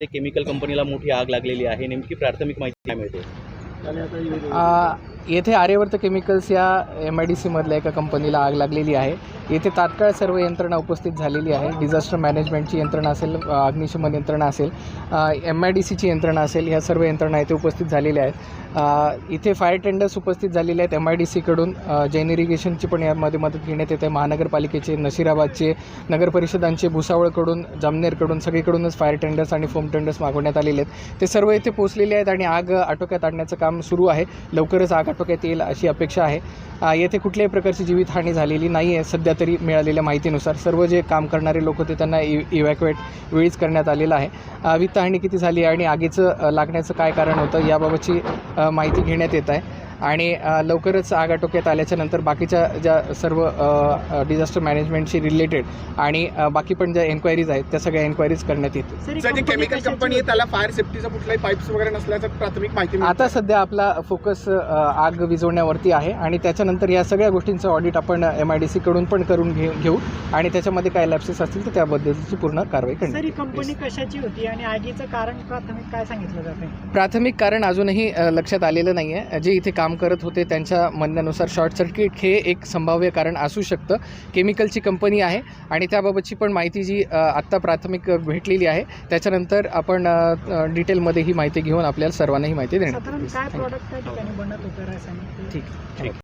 ते केमिकल कंपनीला मोठी आग लागलेली आहे. नेमकी प्राथमिक माहिती काय मिळते? येथे आर्यवर्त केमिकल्स या एम आय डी सीमधल्या एका कंपनीला आग लागलेली आहे. येथे तात्काळ सर्व यंत्रणा उपस्थित झालेली आहे. डिझास्टर मॅनेजमेंटची यंत्रणा असेल अग्निशमन यंत्रणा असेल एम आय डी सीची यंत्रणा असेल ह्या सर्व यंत्रणा येथे उपस्थित झालेल्या आहेत. इथे फायर टेंडर्स उपस्थित झालेले आहेत एम आय डी सीकडून जैन इरिगेशनची पण यामध्ये मदत घेण्यात येते महानगरपालिकेचे नशिराबादचे नगर परिषदांचे भुसावळकडून जामनेरकडून सगळीकडूनच फायर टेंडर्स आणि फोम टेंडर्स मागवण्यात आलेले आहेत. ते सर्व इथे पोचलेले आहेत आणि आग आटोक्यात आणण्याचं काम सुरू आहे. लवकरच आग आटोक्यात येईल अशी अपेक्षा आहे. येथे कुठल्याही प्रकारची जीवितहानी झालेली नाही आहे. सध्या तरी मिळालेल्या माहितीनुसार सर्व जे काम करणारे लोक होते त्यांना इ इव्हॅक्युएट वेळीच करण्यात आलेलं आहे. वित्तहानी किती झाली आणि आगीचं लागण्याचं काय कारण होतं याबाबतची माहिती घेण्यात येत आहे. आणि लवकरच आग आटोक्यात आल्याच्यानंतर बाकीच्या ज्या सर्व डिझास्टर मॅनेजमेंटशी रिलेटेड आणि बाकी पण ज्या एन्क्वायरीज आहेत त्या सगळ्या एन्क्वायरीज करण्यात येतील. केमिकल कंपनी त्याला फायर सेफ्टीचा कुठलाही पाईप्स वगैरे नसल्याचं प्राथमिक माहिती. आता सध्या आपला फोकस आग विझवण्यावरती आहे आणि त्याच्यानंतर या सगळ्या गोष्टींचं ऑडिट आपण एम आय डी सीकडून पण करून घे घेऊ आणि त्याच्यामध्ये काय लॅप्सेस असतील तर त्याबद्दलची पूर्ण कारवाई सर करण्यात कंपनी कशाची होती आणि आगीचं कारण प्राथमिक काय सांगितलं जाते प्राथमिक कारण अजूनही लक्षात आलेलं नाही आहे जे इथे काम करत होते त्यांच्या म्हणण्यानुसार शॉर्ट सर्किट हे एक संभाव्य कारण असू शकतं. केमिकलची कंपनी आहे आणि त्याबाबतची पण माहिती जी आत्ता प्राथमिक भेटलेली आहे त्याच्यानंतर आपण डिटेलमध्ये ही माहिती घेऊन आपल्याला सर्वांना ही माहिती देणार. रासायनिक? ठीक